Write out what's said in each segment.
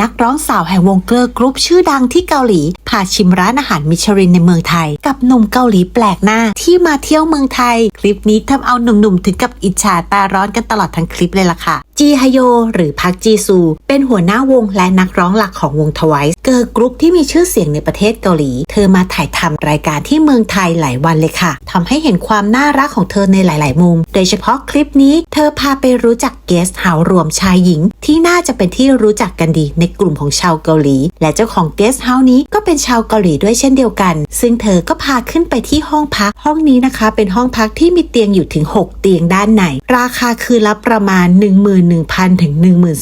นักร้องสาวแห่งวงเกิร์ลกรุ๊ปชื่อดังที่เกาหลีพาชิมร้านอาหารมิชลินในเมืองไทย กับหนุ่มเกาหลีแปลกหน้าที่มาเที่ยวเมืองไทย คลิปนี้ทำเอาหนุ่มๆถึงกับอิจฉาตาร้อนกันตลอดทั้งคลิปเลยล่ะค่ะ จีฮโย หรือพักจีซู เป็นหัวหน้าวงและนักร้องหลักของวงทวายเกิร์กรุ๊ปที่มีชื่อเสียงในประเทศเกาหลี เธอมาถ่ายทำรายการที่เมืองไทยหลายวันเลยค่ะทำให้เห็นความน่ารักของเธอในหลาย ๆ มุม โดยเฉพาะคลิปนี้ เธอพาไปรู้จักเกสเฮาส์รวมชายหญิง ที่น่าจะเป็นที่รู้จักกันดีในกลุ่มของชาวเกาหลี และเจ้าของเกสเฮานี้ก็เป็นชาวเกาหลีด้วยเช่นเดียวกัน ซึ่งเธอก็พาขึ้นไปที่ห้องพักห้องนี้นะคะ เป็นห้องพักที่มีเตียงอยู่ถึง 6 เตียงด้านในราคาคือละประมาณ11,000 ถึง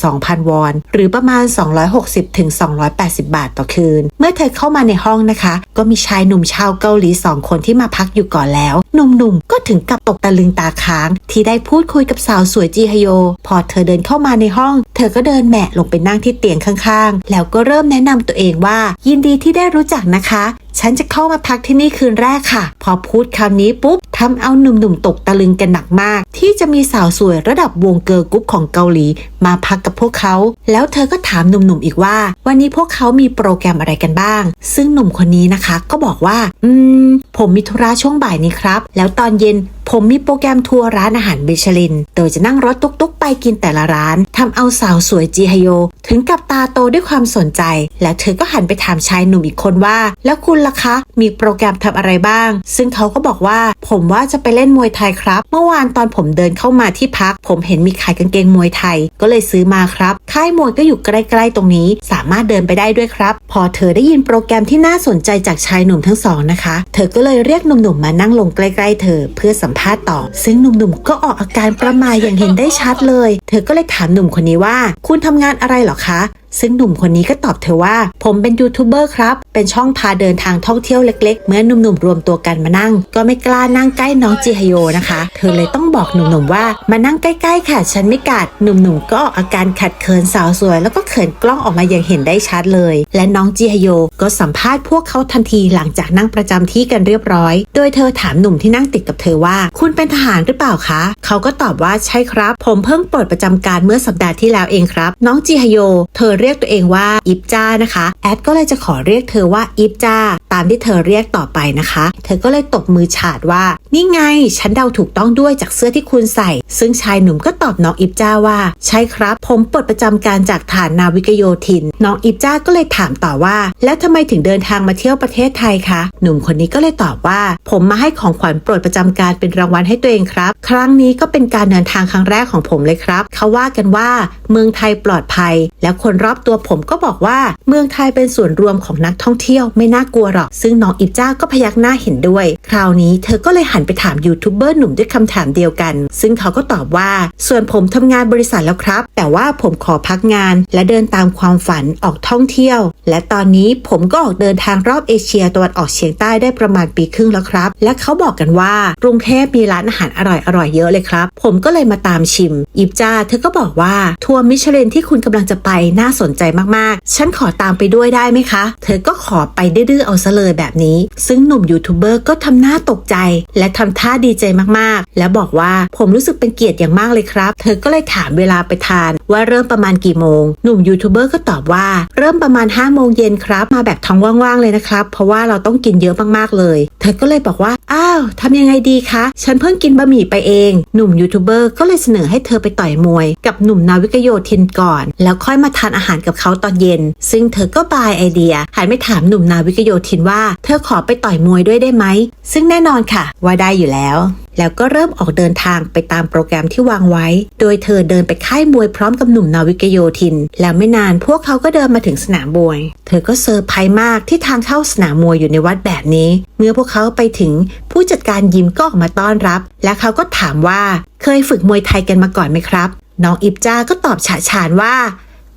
12,000 วอน หรือประมาณ 260 ถึง 280 บาทต่อคืน เมื่อเธอเข้ามาในห้องนะคะ ก็มีชายหนุ่มชาวเกาหลี 2 คนที่มาพักอยู่ก่อนแล้ว หนุ่มๆ ก็ถึงกับตกตะลึงตาค้าง ที่ได้พูดคุยกับสาวสวยจีฮโย พอเธอเดินเข้ามาในห้อง เธอก็เดินแหมะลงไปนั่งที่เตียงข้างๆ แล้วก็เริ่มแนะนำตัวเองว่า ยินดีที่ได้รู้จักนะคะ ฉันจะเข้ามาพักที่นี่คืนแรกค่ะ พอพูดคำนี้ปุ๊บทำเอาหนุ่มๆตกตะลึงกันหนักมาก ที่จะมีสาวสวยระดับวงเกิร์ลกรุ๊ปของเกาหลีมาพักกับพวกเขา แล้วเธอก็ถามหนุ่มๆอีกว่า วันนี้พวกเขามีโปรแกรมอะไรกันบ้าง ซึ่งหนุ่มคนนี้นะคะ ก็บอกว่า อืม ผมมีธุระช่วงบ่ายนี้ครับ แล้วตอนเย็น ผมมีโปรแกรมทัวร์ร้านอาหารเบชลิน โดยจะนั่งรถตุ๊กๆ ไปกินแต่ละร้านทำเอาสาวสวยจีฮโย ถึงกับตาโตด้วยความสนใจ แล้วเธอก็หันไปถามชายหนุ่มอีกคนว่า แล้วคุณล่ะคะ มีโปรแกรมทำอะไรบ้าง ซึ่งเขาก็บอกว่า ผมว่าจะไปเล่นมวยไทยครับ เมื่อวานตอนผมเดินเข้ามาที่พัก ผมเห็นมีขายกางเกงมวยไทย ก็เลยซื้อมาครับ ค่ายมวยก็อยู่ใกล้ๆตรงนี้ สามารถเดินไปได้ด้วยครับ พอเธอได้ยินโปรแกรมที่น่าสนใจจากชายหนุ่มทั้งสองนะคะ เธอก็เลยเรียกหนุ่มๆมานั่งลงใกล้ ๆ เธอเพื่อสัมภาษณ์ต่อ ซึ่งหนุ่มๆก็ออกอาการประมาอย่างเห็นได้ชัดเลยเธอก็เลยถามหนุ่มคนนี้ว่า คุณทำงานอะไรหรอคะ ซึ่งหนุ่มคนนี้ก็ตอบเธอว่า ผมเป็นยูทูบเบอร์ครับ เป็นช่องพาเดินทางท่องเที่ยวเล็ก ๆ เมื่อหนุ่มๆรวมตัวกันมานั่ง ก็ไม่กล้านั่งใกล้น้องจิฮโยนะคะ เธอเลยต้องบอกหนุ่มๆว่า มานั่งใกล้ๆค่ะ ฉันไม่กัด หนุ่มๆก็ออกอาการขัดเคินสาวสวย แล้วก็เขินกล้องออกมาอย่างเห็นได้ชัดเลย และน้องจิฮโยก็สัมภาษณ์พวกเขาทันทีหลังจากนั่งประจำที่กันเรียบร้อย โดยเธอถามหนุ่มที่นั่งติดกับเธอว่า คุณเป็นทหารหรือเปล่าคะ เขาก็ตอบว่าใช่ครับ ผมเพิ่งปลดประจำการเมื่อสัปดาห์ที่แล้วเองครับ น้องจิฮโย เธอเรียกตัวเองว่าอิฟจ้านะคะ แอดก็เลยจะขอเรียกเธอว่าอิฟจ้า ตามที่เธอเรียกต่อไปนะคะ เธอก็เลยตบมือฉาดว่า นี่ไง ฉันเดาถูกต้องด้วยจากเสื้อที่คุณใส่ ซึ่งชายหนุ่มก็ตอบน้องอิฟจ้าว่า ใช่ครับ ผมปลดประจำการจากฐานนาวิกโยธิน น้องอิฟจ้าก็เลยถามต่อว่า แล้วทำไมถึงเดินทางมาเที่ยวประเทศไทยคะหนุ่มคนนี้ก็เลยตอบว่า ผมมาให้ของขวัญปลดประจำการเป็นรางวัลให้ตัวเองครับ ครั้งนี้ก็เป็นการเดินทางครั้งแรกของผมเลยครับเขาว่ากันว่า เมืองไทยปลอดภัย แล้วคนรอบตัวผมก็บอกว่า เมืองไทยเป็นส่วนรวมของนักท่องเที่ยวไม่น่ากลัวหรอก ซึ่งน้องอิบจ้าก็พยักหน้าเห็นด้วย คราวนี้เธอก็เลยหันไปถามยูทูบเบอร์หนุ่มด้วยคำถามเดียวกัน ซึ่งเขาก็ตอบว่า ส่วนผมทำงานบริษัทแล้วครับ แต่ว่าผมขอพักงาน และเดินตามความฝันออกท่องเที่ยว และตอนนี้ผมก็ออกเดินทางรอบเอเชียตะวันออกเฉียงใต้ได้ประมาณปีครึ่งแล้วครับ และเขาบอกกันว่ากรุงเทพมีร้านอาหารอร่อยๆเยอะเลยครับ ผมก็เลยมาตามชิมอิบจ้าเธอก็บอกว่าทัวร์มิชลินที่คุณกำลังจะไปน่าสนใจมากๆ ฉันขอตามไปด้วยได้ไหมคะ เธอก็ขอไปดื้อๆเอาซะเลยแบบนี้ ซึ่งหนุ่มยูทูบเบอร์ก็ทำหน้าตกใจ และทำท่าดีใจมากๆ และบอกว่าผมรู้สึกเป็นเกียรติอย่างมากเลยครับ เธอก็เลยถามเวลาไปทาน ว่าเริ่มประมาณกี่โมง หนุ่มยูทูบเบอร์ก็ตอบว่า เริ่มประมาณ5้าโมงเย็นครับ มาแบบท้องว่างๆเลยนะครับ เพราะว่าเราต้องกินเยอะมากๆเลย เธอก็เลยบอกว่า อ้าว ทำยังไงดีคะ ฉันเพิ่งกินบะหมี่ไปเอง หนุ่มยูทูบเบอร์ก็เลยเสนอให้เธอไปต่อยมวย กับหนุ่มนาวิกโยธินก่อน แล้วค่อยมาทานอาหารกับเขาตอนเย็น ซึ่งเธอก็บายไอเดียหันไปถามหนุ่มนาวิกโยธินว่า เธอขอไปต่อยมวยด้วยได้ไหม ซึ่งแน่นอนค่ะ ว่าได้อยู่แล้วแล้วก็เริ่มออกเดินทางไปตามโปรแกรมที่วางไว้ โดยเธอเดินไปค่ายมวยพร้อมกับหนุ่มนาวิกโยธิน แล้วไม่นานพวกเขาก็เดินมาถึงสนามมวยเธอก็เซอร์ไพรส์มากที่ทางเข้าสนามมวยอยู่ในวัดแบบนี้ เมื่อพวกเขาไปถึงผู้จัดการยิมก็ออกมาต้อนรับ และเขาก็ถามว่าเคยฝึกมวยไทยกันมาก่อนไหมครับ น้องอิบจ้าก็ตอบฉะฉานว่า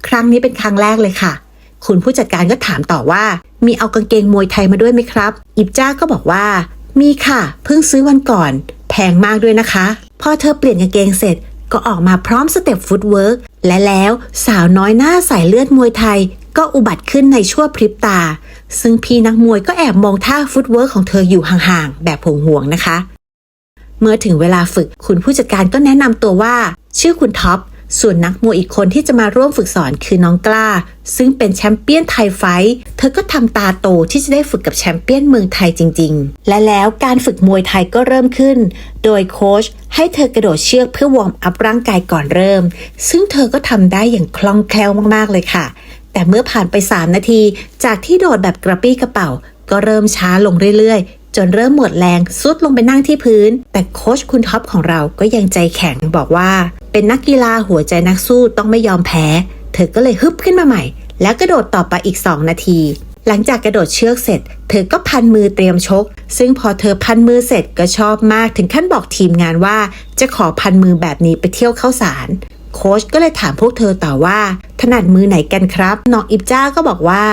ครั้งนี้เป็นครั้งแรกเลยค่ะ คุณผู้จัดการก็ถามต่อว่า มีเอากางเกงมวยไทยมาด้วยไหมครับ อิบจ้าก็บอกว่า มีค่ะ เพิ่งซื้อวันก่อน แพงมากด้วยนะคะ พอเธอเปลี่ยนกางเกงเสร็จก็ออกมาพร้อมสเต็ปฟุตเวิร์กและแล้วสาวน้อยหน้าใส่เลือดมวยไทย ก็อุบัติขึ้นในชั่วพริบตา ซึ่งพี่นักมวยก็แอบมองท่าฟุตเวิร์กของเธออยู่ห่างๆ แบบห่วงๆนะคะ เมื่อถึงเวลาฝึกคุณผู้จัดการก็แนะนำตัวว่า ชื่อคุณท็อปส่วนนักมวยอีกคนที่จะมาร่วมฝึกสอนคือน้องกล้า ซึ่งเป็นแชมเปี้ยนไทยไฟท์เธอก็ทำตาโตที่จะได้ฝึกกับแชมเปี้ยนเมืองไทยจริง ๆ และแล้วการฝึกมวยไทยก็เริ่มขึ้น โดยโค้ชให้เธอกระโดดเชือกเพื่อวอร์มอัพร่างกายก่อนเริ่ม ซึ่งเธอก็ทำได้อย่างคล่องแคล่วมากๆเลยค่ะ แต่เมื่อผ่านไป 3 นาที จากที่โดดแบบกระปี้กระเป๋า ก็เริ่มช้าลงเรื่อยๆ จนเริ่มหมดแรงซุดลงไปนั่งที่พื้น แต่โค้ชคุณท็อปของเราก็ยังใจแข็งบอกว่า เป็นนักกีฬาหัวใจนักสู้ต้องไม่ยอมแพ้ เธอก็เลยฮึบขึ้นมาใหม่ แล้วกระโดดต่อไปอีก 2 นาที หลังจากกระโดดเชือกเสร็จ เธอก็พันมือเตรียมชก ซึ่งพอเธอพันมือเสร็จก็ชอบมากถึงขั้นบอกทีมงานว่า จะขอพันมือแบบนี้ไปเที่ยวเข้าสาร โค้ชก็เลยถามพวกเธอต่อว่า ถนัดมือไหนกันครับ น้องอิบจ้าก็บอกว่า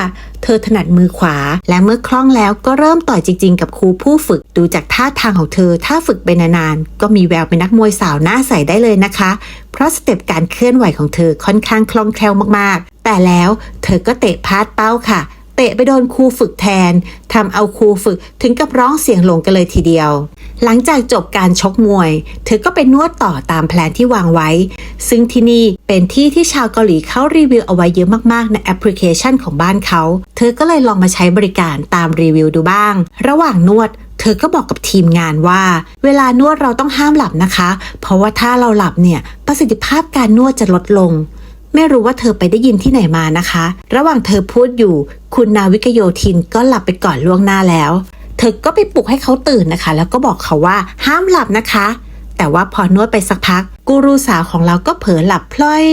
เธอถนัดมือขวา และเมื่อคล่องแล้วก็เริ่มต่อยจริง ๆ กับครูผู้ฝึกดูจากท่าทางของเธอ ถ้าฝึกไปนานๆก็มีแววเป็นนักมวยสาวหน้าใสได้เลยนะคะ เพราะสเต็ปการเคลื่อนไหวของเธอค่อนข้างคล่องแคล่วมากๆ แต่แล้วเธอก็เตะพลาดเป้าค่ะ เตะไปโดนครูฝึกแทนทำเอาครูฝึกถึงกับร้องเสียงหลงกันเลยทีเดียว หลังจากจบการชกมวย เธอก็ไปนวดต่อตามแผนที่วางไว้ ซึ่งที่นี่เป็นที่ที่ชาวเกาหลีเขารีวิวเอาไว้เยอะมากๆ ในแอปพลิเคชันของบ้านเขา เธอก็เลยลองมาใช้บริการตามรีวิวดูบ้าง ระหว่างนวดเธอก็บอกกับทีมงานว่า เวลานวดเราต้องห้ามหลับนะคะ เพราะว่าถ้าเราหลับเนี่ยประสิทธิภาพการนวดจะลดลง ไม่รู้ว่าเธอไปได้ยินที่ไหนมานะคะ ระหว่างเธอพูดอยู่ คุณนาวิกโยธินก็หลับไปก่อนล่วงหน้าแล้ว เธอก็ไปปลุกให้เขาตื่นนะคะ แล้วก็บอกเขาว่าห้ามหลับนะคะ แต่ว่าพอนวดไปสักพัก กูรูสาวของเราก็เผลอหลับพลอย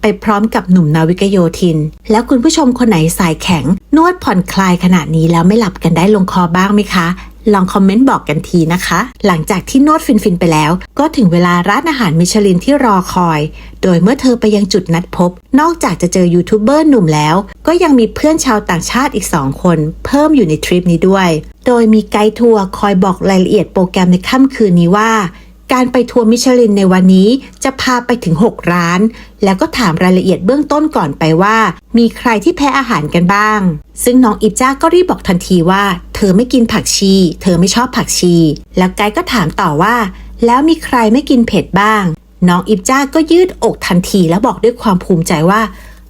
ไปพร้อมกับหนุ่มนาวิกโยธิน แล้วคุณผู้ชมคนไหนสายแข็ง นวดผ่อนคลายขนาดนี้แล้วไม่หลับกันได้ลงคอบ้างไหมคะ ลองคอมเมนต์บอกกันทีนะคะ หลังจากที่นวดฟินๆไปแล้ว ก็ถึงเวลาร้านอาหารมิชลินที่รอคอย โดยเมื่อเธอไปยังจุดนัดพบ นอกจากจะเจอยูทูบเบอร์หนุ่มแล้ว ก็ยังมีเพื่อนชาวต่างชาติอีก 2 คน เพิ่มอยู่ในทริปนี้ด้วย โดยมีไกด์ทัวร์คอยบอกรายละเอียดโปรแกรมในค่ำคืนนี้ว่า การไปทัวร์มิชลินในวันนี้จะพาไปถึง 6 ร้าน แล้วก็ถามรายละเอียดเบื้องต้นก่อนไปว่า มีใครที่แพ้อาหารกันบ้าง ซึ่งน้องอิบจ้าก็รีบบอกทันทีว่า เธอไม่กินผักชี เธอไม่ชอบผักชี แล้วไกด์ก็ถามต่อว่า แล้วมีใครไม่กินเผ็ดบ้าง น้องอิบจ้าก็ยืดอกทันทีแล้วบอกด้วยความภูมิใจว่า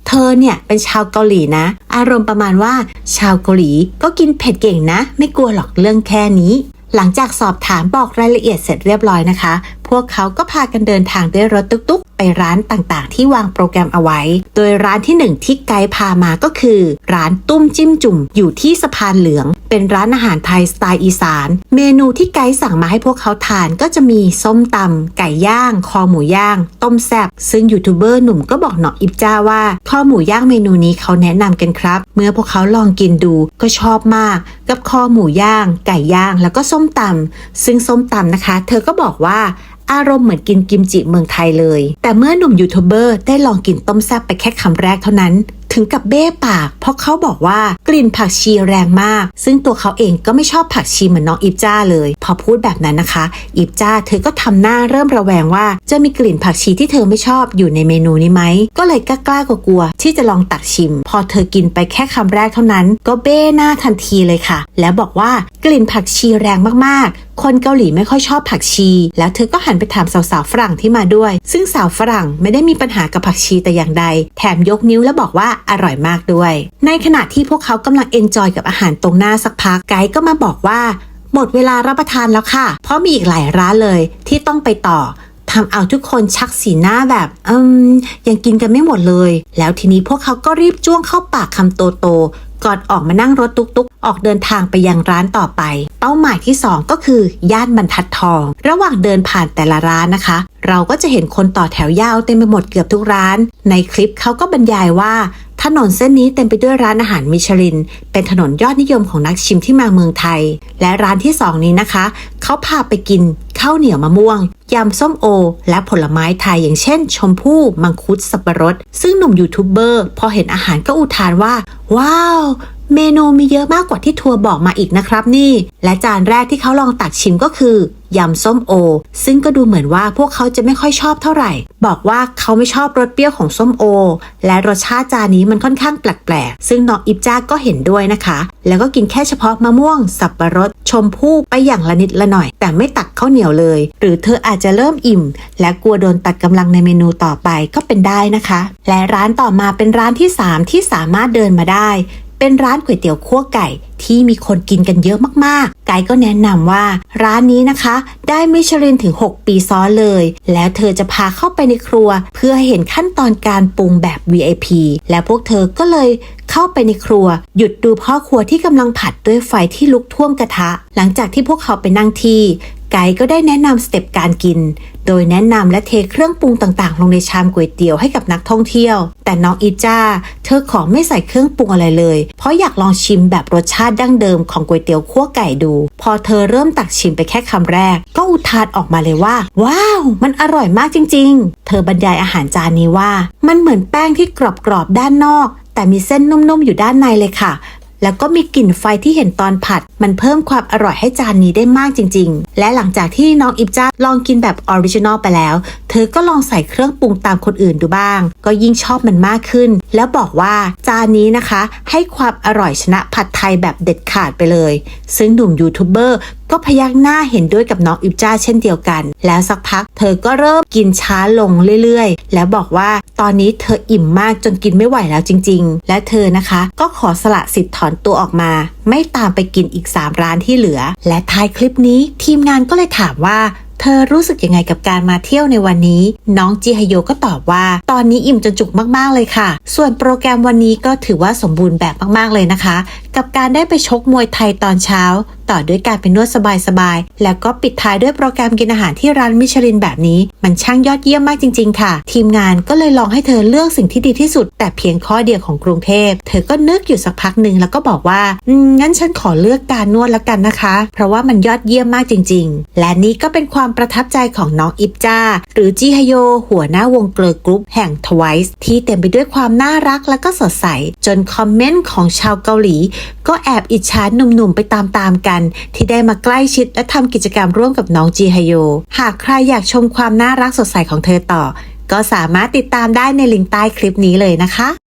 เธอเนี่ยเป็นชาวเกาหลีนะ อารมณ์ประมาณว่า ชาวเกาหลีก็กินเผ็ดเก่งนะ ไม่กลัวหรอกเรื่องแค่นี้ หลังจากสอบถามบอกรายละเอียดเสร็จเรียบร้อยนะคะ พวกเขาก็พากันเดินทางด้วยรถตุ๊กๆ ไปร้านต่างๆ ที่วางโปรแกรมเอาไว้ โดยร้านที่หนึ่งที่ไกด์พามาก็คือ ร้านตุ้มจิ้มจุ่มอยู่ที่สะพานเหลือง เป็นร้านอาหารไทยสไตล์อีสาน เมนูที่ไกด์สั่งมาให้พวกเขาทานก็จะมีส้มตำไก่ย่าง คอหมูย่าง ต้มแซ่บซึ่งยูทูบเบอร์หนุ่มก็บอกหนออิบจ้าว่าคอหมูย่างเมนูนี้เขาแนะนำกันครับ เมื่อพวกเขาลองกินดูก็ชอบมาก กับคอหมูย่าง ไก่ย่างแล้วก็ส้มตำซึ่งส้มตำนะคะ เธอก็บอกว่า อารมณ์เหมือนกินกิมจิเมืองไทยเลย แต่เมื่อหนุ่มยูทูบเบอร์ได้ลองกินต้มแซ่บไปแค่คำแรกเท่านั้น ถึงกับเบ้ปาก เพราะเขาบอกว่ากลิ่นผักชีแรงมาก ซึ่งตัวเขาเองก็ไม่ชอบผักชีเหมือนน้องอิบจ้าเลย พอพูดแบบนั้นนะคะ อิบจ้าเธอก็ทำหน้าเริ่มระแวงว่าจะมีกลิ่นผักชีที่เธอไม่ชอบอยู่ในเมนูนี้ไหม ก็เลยกล้าๆกลัวๆที่จะลองตักชิม พอเธอกินไปแค่คำแรกเท่านั้น ก็เบ้หน้าทันทีเลยค่ะ แล้วบอกว่ากลิ่นผักชีแรงมากๆ คนเกาหลีไม่ค่อยชอบผักชี แล้วเธอก็หันไปถามสาวๆฝรั่งที่มาด้วย ซึ่งสาวฝรั่งไม่ได้มีปัญหากับผักชีแต่อย่างใด แถมยกนิ้วแล้วบอกว่าอร่อยมากด้วย ในขณะที่พวกเขากำลังเอนจอยกับอาหารตรงหน้าสักพักไกด์ก็มาบอกว่า หมดเวลารับประทานแล้วค่ะ เพราะมีอีกหลายร้านเลยที่ต้องไปต่อทำเอาทุกคนชักสีหน้าแบบอืมยังกินกันไม่หมดเลย แล้วทีนี้พวกเขาก็รีบจ้วงเข้าปากคำโตโตก่อนออกมานั่งรถตุกๆ ออกเดินทางไปยังร้านต่อไป เป้าหมายที่ 2 ก็คือย่านบรรทัดทอง ระหว่างเดินผ่านแต่ละร้านนะคะ เราก็จะเห็นคนต่อแถวยาวเต็มไปหมดเกือบทุกร้าน ในคลิปเขาก็บรรยายว่า ถนนเส้นนี้เต็มไปด้วยร้านอาหารมิชลิน เป็นถนนยอดนิยมของนักชิมที่มาเมืองไทย และร้านที่สองนี้นะคะ เขาพาไปกินข้าวเหนียวมะม่วง ยำส้มโอ และผลไม้ไทยอย่างเช่น ชมพู่ มังคุด สับปะรด ซึ่งหนุ่มยูทูบเบอร์พอเห็นอาหารก็อุทานว่า ว้าว เมนูมีเยอะมากกว่าที่ทัวร์บอกมาอีกนะครับนี่ และจานแรกที่เขาลองตักชิมก็คือยำส้มโอ ซึ่งก็ดูเหมือนว่าพวกเขาจะไม่ค่อยชอบเท่าไหร่ บอกว่าเขาไม่ชอบรสเปรี้ยวของส้มโอ และรสชาติจานนี้มันค่อนข้างแปลกๆ ซึ่งน้องอิบจ้าก็เห็นด้วยนะคะ แล้วก็กินแค่เฉพาะมะม่วง สับปะรด ชมพู่ไปอย่างละนิดละหน่อย แต่ไม่ตักข้าวเหนียวเลย หรือเธออาจจะเริ่มอิ่ม และกลัวโดนตัดกำลังในเมนูต่อไปก็เป็นได้นะคะ และร้านต่อมาเป็นร้านที่ 3 ที่สามารถเดินมาได้ เป็นร้านก๋วยเตี๋ยวคั่วไก่ที่มีคนกินกันเยอะมากๆ ไกด์ก็แนะนำว่าร้านนี้นะคะ ได้มิชลินถึง 6 ปีซ้อนเลย แล้วเธอจะพาเข้าไปในครัว เพื่อให้เห็นขั้นตอนการปรุงแบบ VIP และพวกเธอก็เลยเข้าไปในครัว หยุดดูพ่อครัวที่กำลังผัดด้วยไฟที่ลุกท่วมกระทะ หลังจากที่พวกเขาไปนั่งที่ ไกด์ก็ได้แนะนำสเต็ปการกิน โดยแนะนำและเทเครื่องปรุงต่างๆ ลงในชามก๋วยเตี๋ยวให้กับนักท่องเที่ยว แต่น้องอีจ้า เธอขอไม่ใส่เครื่องปรุงอะไรเลย เพราะอยากลองชิมแบบรสชาติดั้งเดิมของก๋วยเตี๋ยวคั่วไก่ดู พอเธอเริ่มตักชิมไปแค่คำแรก ก็อุทานออกมาเลยว่า ว้าว มันอร่อยมากจริง ๆ เธอบรรยายอาหารจานนี้ว่า มันเหมือนแป้งที่กรอบๆด้านนอกแต่มีเส้นนุ่มๆ อยู่ด้านในเลยค่ะ แล้วก็มีกลิ่นไฟที่เห็นตอนผัด มันเพิ่มความอร่อยให้จานนี้ได้มากจริง ๆ และหลังจากที่น้องอิบจ้าลองกินแบบออริจินอลไปแล้ว เธอก็ลองใส่เครื่องปรุงตามคนอื่นดูบ้าง ก็ยิ่งชอบมันมากขึ้น แล้วบอกว่าจานนี้นะคะ ให้ความอร่อยชนะผัดไทยแบบเด็ดขาดไปเลย ซึ่งหนุ่มยูทูบเบอร์ ก็พยักหน้าเห็นด้วยกับน้องอิบจ้าเช่นเดียวกัน แล้วสักพัก เธอก็เริ่มกินช้าลงเรื่อยๆ แล้วบอกว่าตอนนี้เธออิ่มมากจนกินไม่ไหวแล้วจริง ๆ และเธอนะคะ ก็ขอสละสิทธิ์ถอนตัวออกมา ไม่ตามไปกินอีก 3 ร้านที่เหลือ และท้ายคลิปนี้ ทีมงานก็เลยถามว่าเธอรู้สึกยังไงกับการมาเที่ยวในวันนี้ น้องจิฮโยก็ตอบว่า ตอนนี้อิ่มจนจุกมากๆเลยค่ะ ส่วนโปรแกรมวันนี้ก็ถือว่าสมบูรณ์แบบมากๆเลยนะคะกับการได้ไปชกมวยไทยตอนเช้า ต่อด้วยการไปนวดสบายๆ แล้วก็ปิดท้ายด้วยโปรแกรมกินอาหารที่ร้านมิชลินแบบนี้ มันช่างยอดเยี่ยมมากจริง ๆ ค่ะ ทีมงานก็เลยลองให้เธอเลือกสิ่งที่ดีที่สุด แต่เพียงข้อเดียวของกรุงเทพ เธอก็นึกอยู่สักพักหนึ่งแล้วก็บอกว่า อืมงั้นฉันขอเลือกการนวดแล้วกันนะคะ เพราะว่ามันยอดเยี่ยมมากจริง ๆ และนี่ก็เป็นความประทับใจของน้องอิบจ้า หรือจิฮโย หัวหน้าวงเกลกรุ๊ปแห่ง Twice ที่เต็มไปด้วยความน่ารักและก็สดใส จนคอมเมนต์ของชาวเกาหลีก็แอบอิจฉาหนุ่มๆไปตามๆกัน ที่ได้มาใกล้ชิดและทำกิจกรรมร่วมกับน้องจีฮโย หากใครอยากชมความน่ารักสดใสของเธอต่อ ก็สามารถติดตามได้ในลิงก์ใต้คลิปนี้เลยนะคะ